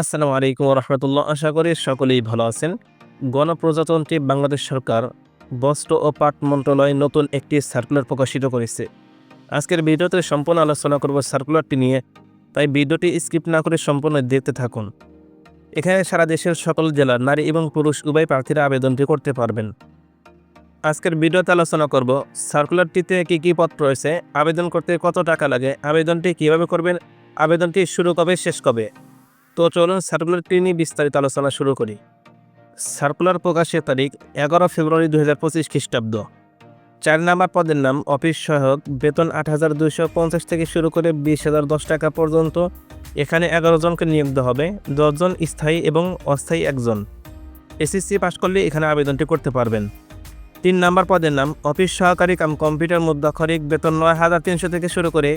আসসালামু আলাইকুম রহমতুল্লাহ আশা করি সকলেই ভালো আছেন। গণপ্রজাতন্ত্রী বাংলাদেশ সরকার, বস্ত্র ও পাট মন্ত্রণালয় নতুন একটি সার্কুলার প্রকাশিত করেছে। আজকের ভিডিওতে সম্পূর্ণ আলোচনা করব সার্কুলারটি নিয়ে, তাই ভিডিওটি স্কিপ না করে সম্পূর্ণ দেখতে থাকুন। এখানে সারা দেশের সকল জেলার নারী এবং পুরুষ উভয় প্রার্থীরা আবেদনটি করতে পারবেন। আজকের ভিডিওতে আলোচনা করব সার্কুলারটিতে কী কী পদ রয়েছে, আবেদন করতে কত টাকা লাগে, আবেদনটি কীভাবে করবেন, আবেদনটি শুরু কবে, শেষ কবে? তো চলুন সার্কুলারটি নিয়ে বিস্তারিত আলোচনা শুরু করি। সার্কুলার প্রকাশের তারিখ এগারো ফেব্রুয়ারি দু হাজার পঁচিশ খ্রিস্টাব্দ। চার নাম্বার পদের নাম অফিস সহায়ক, বেতন আট হাজার দুইশো পঞ্চাশ থেকে শুরু করে বিশ হাজার দশ টাকা পর্যন্ত। এখানে এগারো জনকে নিয়োগ দেওয়া হবে দশজন স্থায়ী এবং অস্থায়ী একজন। এসএসসি পাশ করলে এখানে আবেদনটি করতে পারবেন। তিন নাম্বার পদের নাম অফিস সহকারী কাম কম্পিউটার মুদ্রাক্ষরিক, বেতন নয় হাজার তিনশো থেকে শুরু করে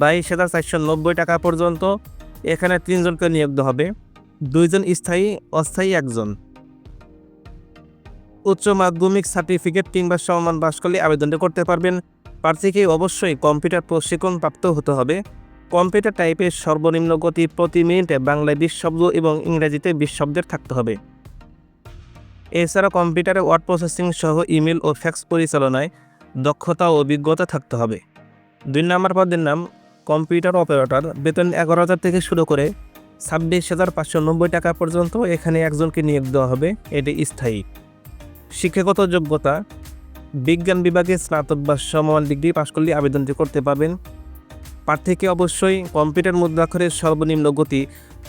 বাইশ হাজার চারশো নব্বই টাকা পর্যন্ত। এখানে তিনজনকে নিয়োগ হবে। দুইজন স্থায়ী, অস্থায়ী একজন। উচ্চ মাধ্যমিক সার্টিফিকেট কিংবা সমমান পাশ করলে আবেদনটি করতে পারবেন। প্রার্থীকে অবশ্যই কম্পিউটার প্রশিক্ষণ প্রাপ্ত হতে হবে। কম্পিউটার টাইপের সর্বনিম্ন গতি প্রতি মিনিটে বাংলায় বিশ শব্দ এবং ইংরেজিতে বিশ শব্দের থাকতে হবে। এছাড়া কম্পিউটারে ওয়ার্ড প্রসেসিং সহ ইমেল ও ফ্যাক্স পরিচালনায় দক্ষতা ও অভিজ্ঞতা থাকতে হবে। দুই নম্বর পদের নাম কম্পিউটার অপারেটর। বেতন এগারো হাজার থেকে শুরু করে ছাব্বিশ হাজার পাঁচশো নব্বই টাকা পর্যন্ত এখানে একজনকে নিয়োগ দেওয়া হবে, এটি স্থায়ী। শিক্ষাগত যোগ্যতা, বিজ্ঞান বিভাগে স্নাতক বা সমান ডিগ্রি পাশ করলে আবেদনটি করতে পারবেন। প্রার্থীকে অবশ্যই কম্পিউটার মুদ্রাক্ষরের সর্বনিম্ন গতি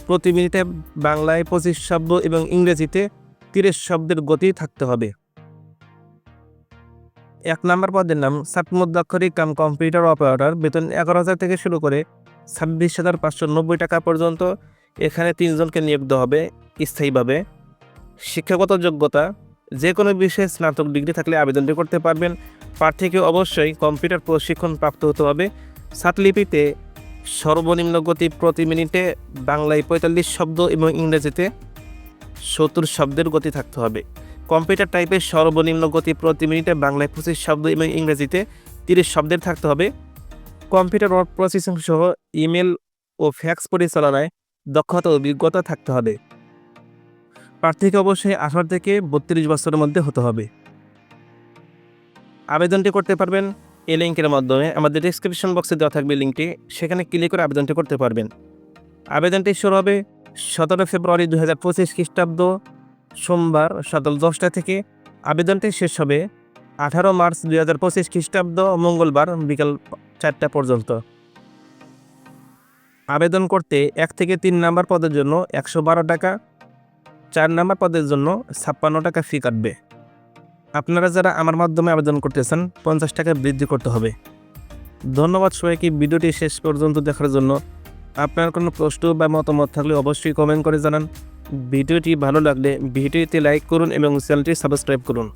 প্রতি মিনিটে বাংলায় পঁচিশ শব্দ এবং ইংরেজিতে তিরিশ শব্দের গতি থাকতে হবে। এক নম্বর পদের নাম সাতমুদ্দাক্ষরিক কাম কম্পিউটার অপারেটর। বেতন এগারো হাজার থেকে শুরু করে ছাব্বিশ হাজার পাঁচশো নব্বই টাকা পর্যন্ত এখানে তিনজনকে নিয়োগ দেওয়া হবে স্থায়ীভাবে। শিক্ষাগত যোগ্যতা, যে কোনো বিষয়ে স্নাতক ডিগ্রি থাকলে আবেদনটি করতে পারবেন। প্রার্থীকে অবশ্যই কম্পিউটার প্রশিক্ষণ প্রাপ্ত হতে হবে। সাতলিপিতে সর্বনিম্ন গতি প্রতি মিনিটে বাংলায় পঁয়তাল্লিশ শব্দ এবং ইংরেজিতে সত্তর শব্দের গতি থাকতে হবে। কম্পিউটার টাইপের সর্বনিম্ন গতি প্রতি মিনিটে বাংলায় পঁচিশ শব্দ এবং ইংরেজিতে তিরিশ শব্দের থাকতে হবে। কম্পিউটার ওয়ার্ড প্রসেসিং সহ ইমেল ও ফ্যাক্স পরিচালনায় দক্ষতা অভিজ্ঞতা থাকতে হবে। প্রার্থীকে অবশ্যই আঠারো থেকে বত্রিশ বছরের মধ্যে হতে হবে। আবেদনটি করতে পারবেন এই লিঙ্কের মাধ্যমে। আমাদের ডিসক্রিপশন বক্সে দেওয়া থাকবে লিঙ্কটি। সেখানে ক্লিক করে আবেদনটি করতে পারবেন। আবেদনটি শুরু হবে সতেরো ফেব্রুয়ারি দু হাজার পঁচিশ খ্রিস্টাব্দ সোমবার সকাল দশটা থেকে আবেদনটি শেষ হবে আঠারো মার্চ দুই হাজার পঁচিশ খ্রিস্টাব্দ মঙ্গলবার বিকাল চারটা পর্যন্ত। আবেদন করতে এক থেকে তিন নাম্বার পদের জন্য একশো বারো টাকা, চার নাম্বার পদের জন্য ছাপ্পান্ন টাকা ফি কাটবে। আপনারা যারা আমার মাধ্যমে আবেদন করতেছেন, পঞ্চাশ টাকা বৃদ্ধি করতে হবে। ধন্যবাদ সবাইকে, ভিডিওটি শেষ পর্যন্ত দেখার জন্য। আপনার কোনো প্রশ্ন বা মতামত থাকলে অবশ্যই কমেন্ট করে জানান। ভিডিওটি ভালো লাগলে ভিডিওতে লাইক করুন এবং চ্যানেলটি সাবস্ক্রাইব করুন।